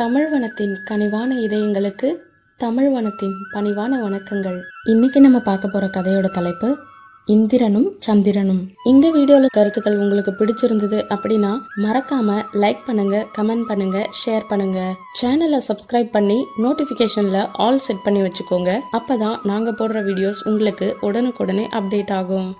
தமிழ்வனத்தின் கனிவான இதயங்களுக்கு தமிழ்வனத்தின் பணிவான வணக்கங்கள். இன்னைக்கு நம்ம பார்க்க போற கதையோட தலைப்பு இந்திரனும் சந்திரனும். இந்த வீடியோல கருத்துக்கள் உங்களுக்கு பிடிச்சிருந்தது அப்படின்னா மறக்காம லைக் பண்ணுங்க கமெண்ட் பண்ணுங்க ஷேர் பண்ணுங்க. சேனலை சப்ஸ்கிரைப் பண்ணி நோட்டிபிகேஷன்ல ஆல் செட் பண்ணி வச்சுக்கோங்க. அப்பதான் நாங்க போடுற வீடியோஸ் உங்களுக்கு உடனுக்குடனே அப்டேட் ஆகும்.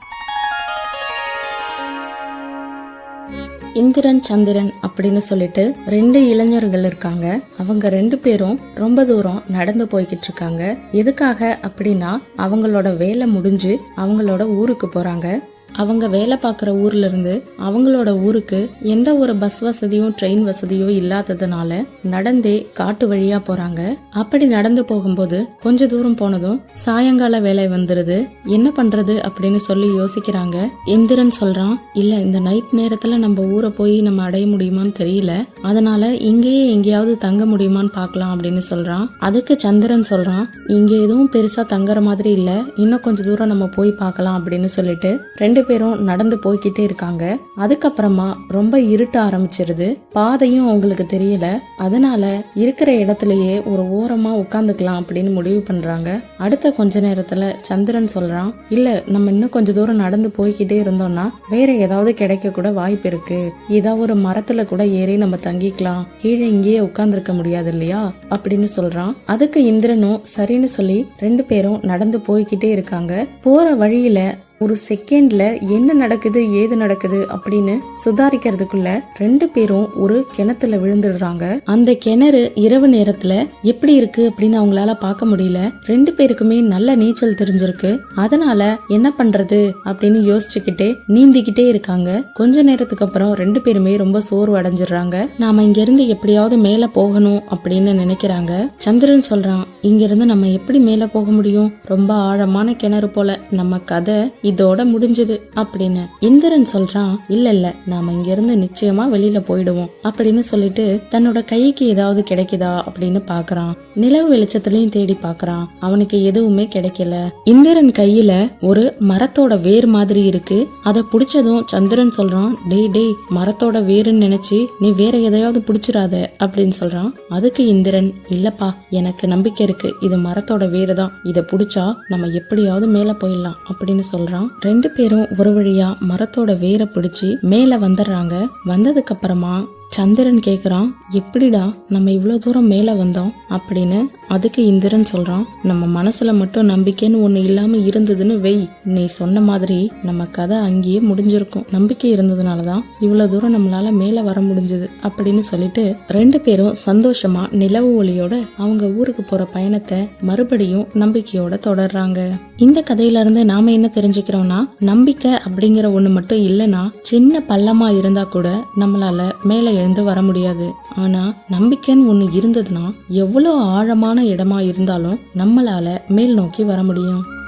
இந்திரன் சந்திரன் அப்படின்னு சொல்லிட்டு ரெண்டு இளைஞர்கள் இருக்காங்க. அவங்க ரெண்டு பேரும் ரொம்ப தூரம் நடந்து போய்கிட்டு இருக்காங்க. எதுக்காக அப்படின்னா அவங்களோட வேலை முடிஞ்சு அவங்களோட ஊருக்கு போறாங்க. அவங்க வேலை பார்க்குற ஊர்ல இருந்து அவங்களோட ஊருக்கு எந்த ஒரு பஸ் வசதியும் ட்ரெயின் வசதியோ இல்லாததுனால நடந்தே காட்டு வழியா போறாங்க. அப்படி நடந்து போகும்போது கொஞ்ச தூரம் போனதும் சாயங்கால வேலை வந்துருது. என்ன பண்றது அப்படின்னு சொல்லி யோசிக்கிறாங்க. இந்திரன் சொல்றான் இல்ல இந்த நைட் நேரத்துல நம்ம ஊரை போய் நம்ம அடைய முடியுமான்னு தெரியல. அதனால இங்கேயே எங்கேயாவது தங்க முடியுமான்னு பார்க்கலாம் அப்படின்னு சொல்றான். அதுக்கு சந்திரன் சொல்றான் இங்க எதுவும் பெருசா தங்குற மாதிரி இல்ல. இன்னும் கொஞ்ச தூரம் நம்ம போய் பார்க்கலாம் அப்படின்னு சொல்லிட்டு ரெண்டு ரெண்டு பேரும் நடந்து போய்கிட்டே இருக்காங்க. அதுக்கப்புறமா ரொம்ப இருட்ட ஆரம்பிச்சிருது. பாதையும் அவங்களுக்கு தெரியல. அதனால இருக்கிற இடத்துலயே ஒரு ஓரமா உட்காந்துக்கலாம் அப்படின்னு முடிவு பண்றாங்க. அடுத்த கொஞ்ச நேரத்துல சந்திரன் சொல்றான் இல்ல நம்ம இன்னும் கொஞ்ச தூரம் நடந்து போய்கிட்டே இருந்தோம்னா வேற ஏதாவது கிடைக்க கூட வாய்ப்பு இருக்கு. ஏதாவது ஒரு மரத்துல கூட ஏறி நம்ம தங்கிக்கலாம். கீழே இங்கேயே உட்கார்ந்துருக்க முடியாது இல்லையா? அப்படின்னு சொல்றான். அதுக்கு இந்திரனும் சரின்னு சொல்லி ரெண்டு பேரும் நடந்து போய்கிட்டே இருக்காங்க. போற வழியில ஒரு செகண்ட்ல என்ன நடக்குது ஏது நடக்குது அப்படின்னு சுதாரிக்கிறதுக்குள்ள ரெண்டு பேரும் ஒரு கிணத்துல விழுந்துடுறாங்க. அந்த கிணறு இரவு நேரத்துல எப்படி இருக்கு அப்படின்னு அவங்களால பார்க்க முடியல. ரெண்டு பேருக்குமே நல்ல நீச்சல் தெரிஞ்சிருக்கு. அதனால என்ன பண்றது அப்படின்னு யோசிச்சுக்கிட்டே நீந்திக்கிட்டே இருக்காங்க. கொஞ்ச நேரத்துக்கு அப்புறம் ரெண்டு பேருமே ரொம்ப சோர்வு அடைஞ்சிடுறாங்க. நாம இங்க இருந்து எப்படியாவது மேல போகணும் அப்படின்னு நினைக்கிறாங்க. சந்திரன் சொல்றான் இங்க இருந்து நம்ம எப்படி மேல போக முடியும்? ரொம்ப ஆழமான கிணறு போல. நம்ம கதை இதோட முடிஞ்சது அப்படின்னு இந்திரன் சொல்றான் இல்ல இல்ல நாம இங்க இருந்து நிச்சயமா வெளியில போயிடுவோம் அப்படின்னு சொல்லிட்டு தன்னோட கைக்கு ஏதாவது கிடைக்குதா அப்படின்னு பாக்குறான். நிலவு வெளிச்சத்திலையும் தேடி பாக்குறான். அவனுக்கு எதுவுமே கிடைக்கல. இந்திரன் கையில ஒரு மரத்தோட வேர் மாதிரி இருக்கு. அதை புடிச்சதும் சந்திரன் சொல்றான் டேய் டேய் மரத்தோட வேருன்னு நினைச்சு நீ வேற எதையாவது புடிச்சிடாத அப்படின்னு சொல்றான். அதுக்கு இந்திரன் இல்லப்பா எனக்கு நம்பிக்கை இருக்கு. இது மரத்தோட வேறு தான் இதை புடிச்சா நம்ம எப்படியாவது மேல போயிடலாம் அப்படின்னு சொல்றான். ரெண்டு பேரும் ஒரு வழியா மரத்தோட வேரை பிடிச்சி மேல வந்துடுறாங்க. வந்ததுக்கு அப்புறமா சந்திரன் கேக்குறான் எப்படிடா நம்ம இவ்வளோ தூரம் மேலே வந்தோம்? அப்படின்னு அதுக்கு இந்திரன் சொல்கிறான் நம்ம மனசில் மட்டும் நம்பிக்கைன்னு ஒன்று இல்லாமல் இருந்ததுன்னு வெய் நீ சொன்ன மாதிரி நம்ம கதை அங்கேயே முடிஞ்சிருக்கும். நம்பிக்கை இருந்ததுனால தான் இவ்வளோ தூரம் நம்மளால் மேலே வர முடிஞ்சது அப்படின்னு சொல்லிட்டு ரெண்டு பேரும் சந்தோஷமாக நிலவு ஒளியோட அவங்க ஊருக்கு போகிற பயணத்தை மறுபடியும் நம்பிக்கையோட தொடர்றாங்க. இந்த கதையிலேருந்து நாம் என்ன தெரிஞ்சுக்கிறோம்னா நம்பிக்கை அப்படிங்கிற ஒன்று மட்டும் இல்லைன்னா சின்ன பள்ளமாக இருந்தால் கூட நம்மளால மேலே எழுந்து வர முடியாது. ஆனால் நம்பிக்கைன்னு ஒன்று இருந்ததுன்னா எவ்வளோ ஆழமான இடமா இருந்தாலும் நம்மளால மேல் நோக்கி வர முடியும்.